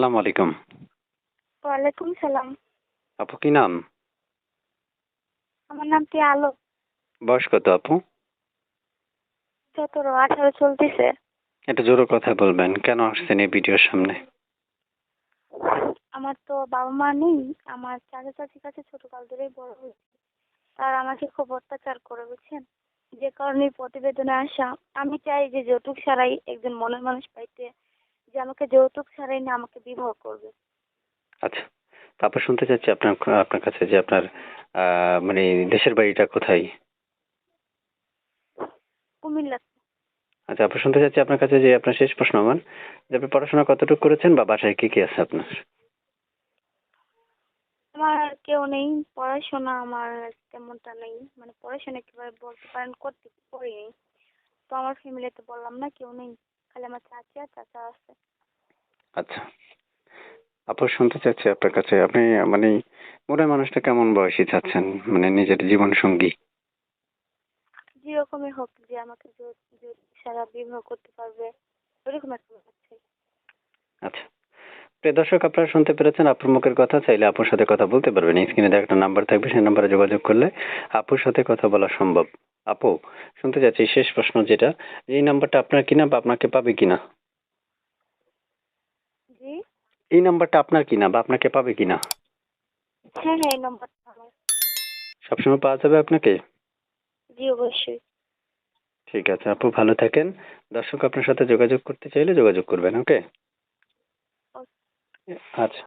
আসসালামু আলাইকুম। ওয়ালাইকুম সালাম। আপু কি নাম? আমার নাম কি আলো? বয়স কত আপু? সতেরো আঠারো চলতেছে। একটু জোরে কথা বলবেন কেন আসছেন এই ভিডিওর সামনে? আমার তো বাবা মা নেই আমার চাচা চাচির কাছে ছোটকাল ধরেই বড় হয়েছে। আর আমাকে খুব অত্যাচার করে বুঝছেন? যে কারণে প্রতিবেদনে আসা আমি চাই যে যৌতুক ছাড়াই একজন মনের মানুষ পাইতে যে আমাকে যৌতুক ছাড়াই না আমাকে বিবাহ করবে। আচ্ছা তারপর শুনতে চাচ্ছি আপনার আপনার কাছে যে আপনার মানে দেশের বাড়িটা কোথায়? কুমিল্লা। আচ্ছা আপু শুনতে চাচ্ছি আপনার কাছে যে আপনার শেষ প্রশ্ন আমার যে আপনি পড়াশোনা কতটুকু করেছেন বা বাসায় কি কি আছে আপনার? আমার কেউ নেই পড়াশোনা আমার তেমনটা নেই মানে পড়াশোনা কীভাবে বলতে পারেন করতে করিনি তো আমার ফ্যামিলিতে বললাম না কেউ নেই। খালি আমার চাচি আর চাচা আছে। আচ্ছা। আপু শুনতে চাচ্ছি আপনার কাছে। আপনি মানে মনের মানুষটা কেমন বয়সী চাচ্ছেন? মানে নিজের জীবন সঙ্গী যেরকমই হোক যে আমাকে সারা বিবাহ করতে পারবে ওরকম একটা আচ্ছা। প্রিয় দর্শক আপনারা শুনতে পেরেছেন আপুর মুখের কথা। চাইলে আপুর সাথে কথা বলতে পারবেন। স্ক্রিনে একটা নাম্বার থাকবে সেই নাম্বারে যোগাযোগ করলে আপুর সাথে কথা বলা সম্ভব। আপু শুনতে চাচ্ছি শেষ প্রশ্ন যেটা। এই নাম্বারটা আপনার কিনা বা আপনাকে পাবে কিনা? জি। এই নাম্বারটা আপনার কিনা বা আপনাকে পাবে কিনা? হ্যাঁ হ্যাঁ এই নম্বরটা আমার সবসময় পাওয়া যাবে আপনাকে? জি অবশ্যই। ঠিক আছে আপু ভালো থাকেন। দর্শক আপনার সাথে যোগাযোগ করতে চাইলে যোগাযোগ করবেন ওকে। আচ্ছা।